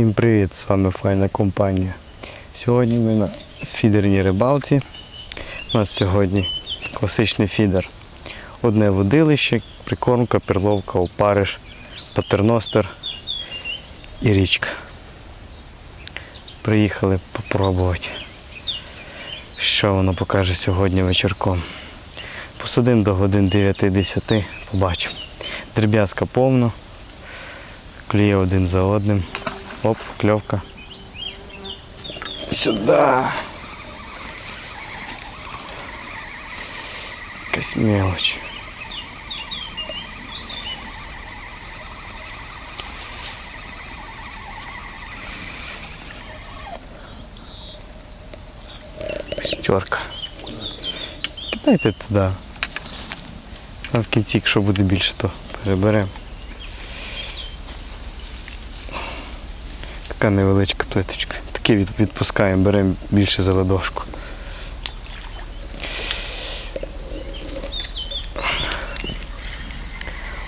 Всім привіт! З вами файна компанія. Сьогодні ми на фідерній рибалці. У нас сьогодні класичний фідер. Одне водилище, прикормка, перловка, опариш, патерностер і річка. Приїхали попробувати, що воно покаже сьогодні вечірком. Посадимо до годин 9-10, побачимо. Дріб'язка повно, кліє один за одним. Оп, кльовка. Сюда. Якась мелочь. Шестерка. Кидайте туди. А в кінці, якщо буде більше, то переберемо. Така невеличка плиточка. Такі відпускаємо, беремо більше за ладошку.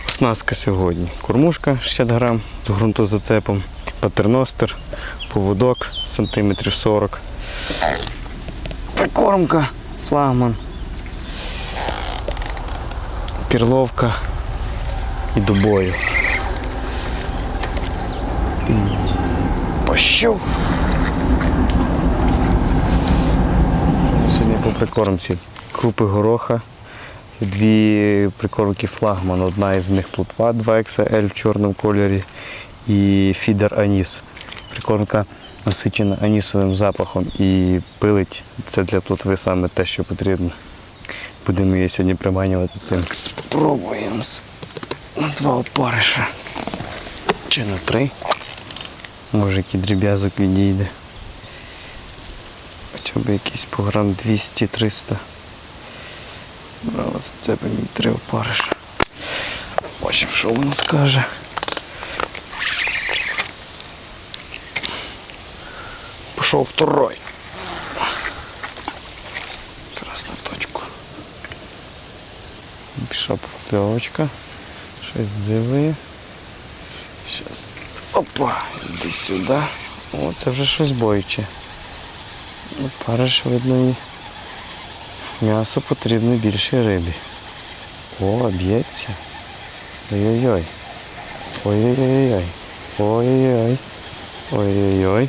Оснастка сьогодні. Кормушка 60 грам з ґрунтозацепом, патерностер, поводок сантиметрів 40. Прикормка, флагман, пірловка і до бою. Пощу. Сьогодні по прикормці. Крупи гороха, дві прикормки флагман. Одна із них плутва 2XL в чорному кольорі і фідер аніс. Прикормка насичена анісовим запахом і пилить. Це для плотви саме те, що потрібно. Будемо її сьогодні приманювати цим. Спробуємо на два опариша. Чи на три. Може який дріб'язок відійде. Хоча б якийсь по грам 200-300. Брала за це мій три опариша. Бачимо, що воно скаже. Пішов второй. Зараз на точку. Пішла покльовочка. Щось дзиває. Зараз. Опа, іди сюди. О, це вже щось боюче. Ну, париш, видно, і м'ясо потрібно більше рибі. О, б'ється. Ой-ой-ой. Ой-ой-ой. Ой-ой-ой. Ой-ой-ой. Ой-ой.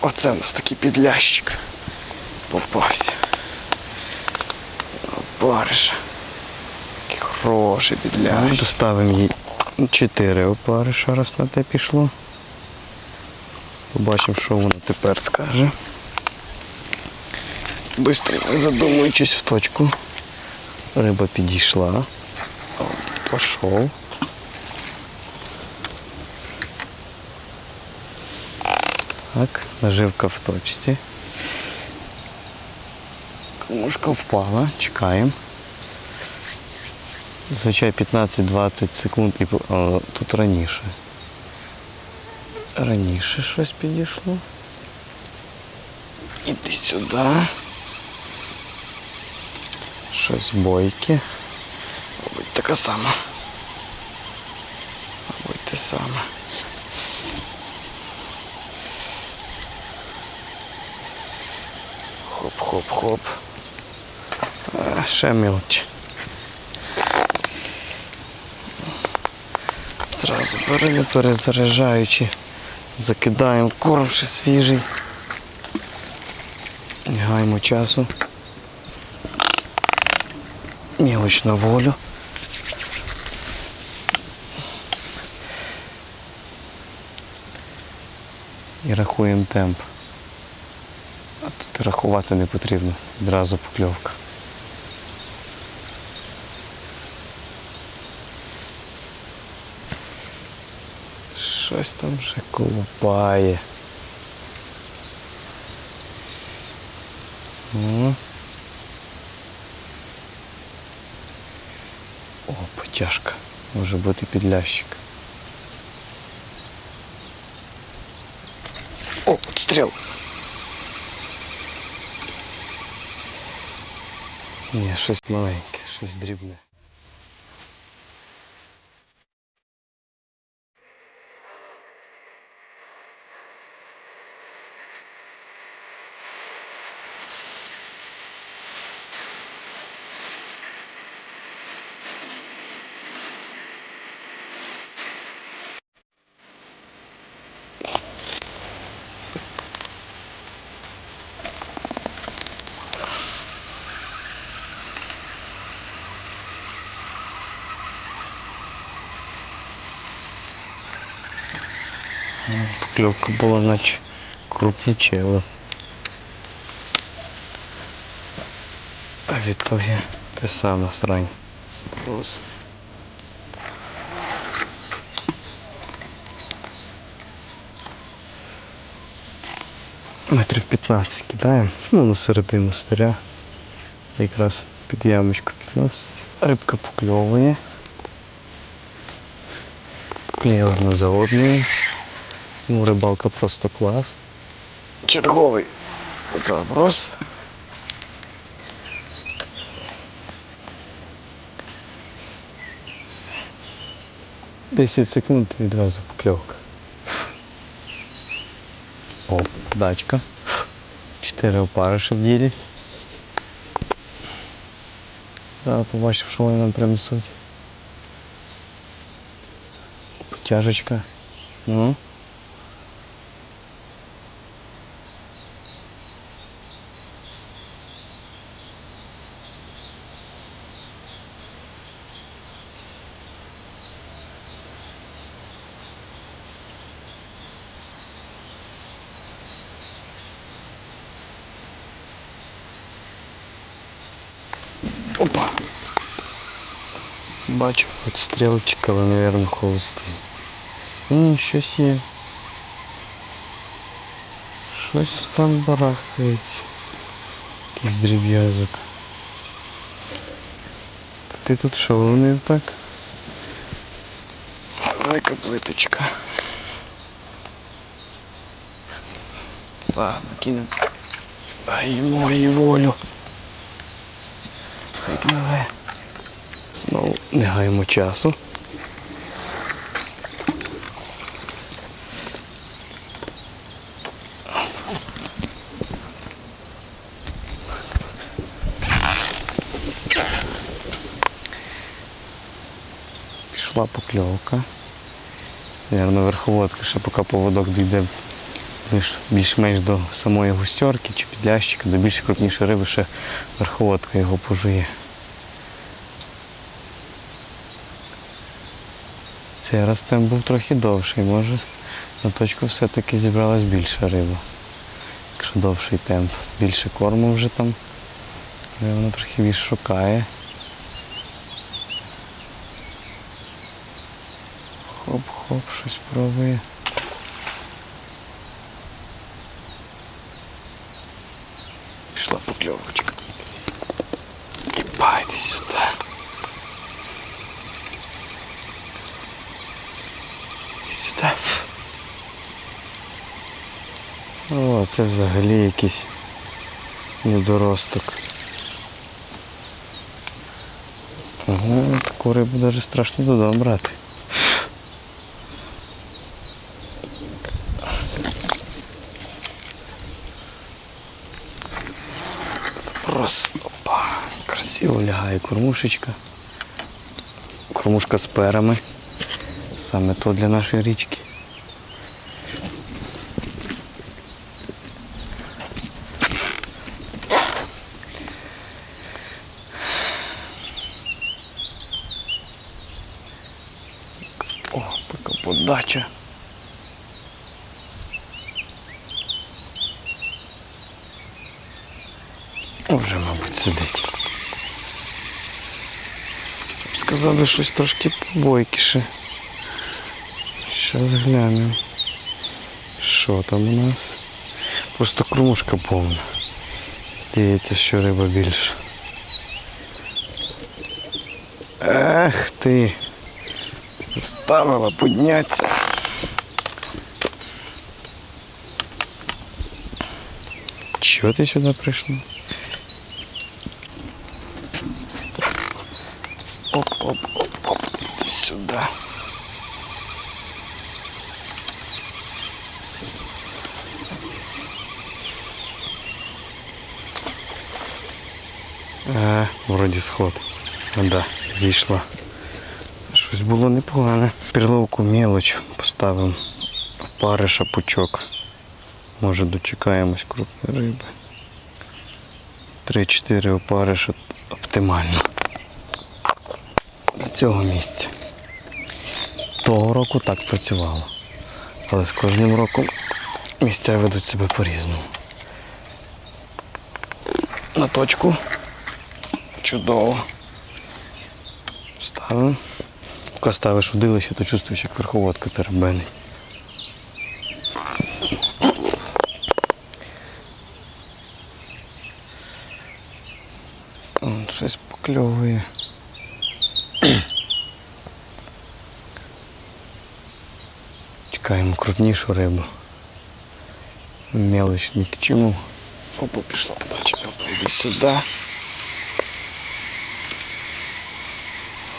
Оце у нас такий підлящик. Попався. Опариша. Такий хороший підлящик. Доставимо їй чотири опариша, раз на те пішло. Побачимо, що воно тепер скаже. Бистро, задумуючись в точку. Риба підійшла. Пішов. Так, наживка в точці. Кормушка впала, чекаємо. Зазвичай 15-20 секунд і а, тут раніше. Раніше щось підійшло. Іди сюди. Щось бойке. Мабуть, така сама. Мабуть, те саме. Хоп-хоп-хоп. Ще мілч. Зразу беремо перезаряджаючи, закидаємо корм ще свіжий. Не часу. Мілоч на волю. І рахуємо темп. А тут рахувати не потрібно, одразу покльовка. Щось там вже колупає. О. О, потяжка. Може бути підлящик. О, підстріл. Ні, щось маленьке, щось дрібне. Кльовка була наче крупнічела. А в ітогі те саме срань. Ось. Метрів 15 кидаємо, ну на середину стиря. Якраз під ямочку підносить. Рибка покльовує. На заводний. Ну, рибалка просто клас. Черговий заброс. Десять секунд відразу покльовка. О, дачка. Чотири опариші в ділі. Зараз побачимо, що вони нам принесуть. Потяжечка. Ну. Бачу, хоч стрілочка, але, мабуть, холостий. Ні, щось є. Щось там барахається. Якийсь дріб'язок. Ти тут що, вони так? Велика плиточка. Ладно, кинемо. Дай йому і волю. Хай пливе. Знову не гаємо часу. Пішла покльовка. Наверно, верховодка, ще поки поводок дійде більш-менш до самої густерки чи підлящика, до більш крупнішої риби ще верховодка його пожує. Цей раз темп був трохи довший, може на точку все-таки зібралась більша риба. Якщо довший темп, більше корму вже там, воно трохи більш шукає. Хоп-хоп, щось пробує. Пішла покльовочка. Байди сюди. І. О, це взагалі якийсь недоросток. Ого, таку рибу навіть страшно додому брати. Запрос. Опа. Красиво лягає кормушечка. Кормушка з перами. Саме то для нашої річки. О, така подача. Вже, мабуть, сидить. Сказав би щось трошки побойкіше. Щас глянемо. Що там у нас? Просто кормушка повна. Здається, що риба більше. Ех ти! Заставила піднятися. Чого ти сюди прийшла? Оп-оп-оп-оп. Иди сюда. А, вроді сход. А, да, зійшла. Щось було непогане. Перловку мелоч поставимо. Париша пучок. Може дочекаємось крупної риби. 3-4 опариша оптимально для цього місця. Того року так працювало. Але з кожним роком місця ведуть себе по-різному. На точку. Чудово. Ставимо. Поки ставиш удилище, то чувствуєш, як верховодка теребенить. Щось покльовує. Чекаємо крупнішу рибу. Мелочь ні к чому. Опа, пішла подача. Іди сюди.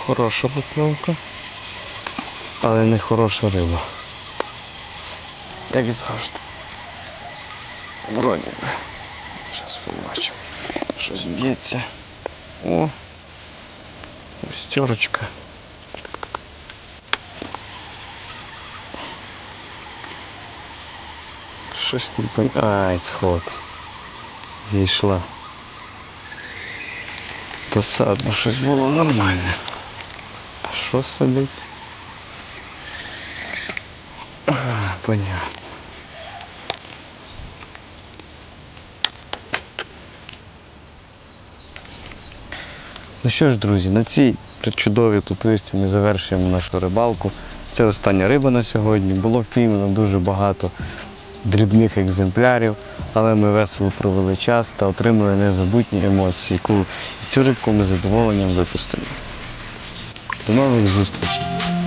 Хороша покльовка. Але не хороша риба. Як завжди. Вроді би. Зараз побачимо. Щось б'ється. О. Стерочка. Щось не пон... Ай, сход. Зійшла. Досадно щось було нормальне. Що сидить? А, понятно. Ну що ж, друзі, на цій чудовій плутвисті ми завершуємо нашу рибалку. Це остання риба на сьогодні. Було впіймано дуже багато дрібних екземплярів, але ми весело провели час та отримали незабутні емоції. яку- цю рибку ми з задоволенням випустимо. До нових!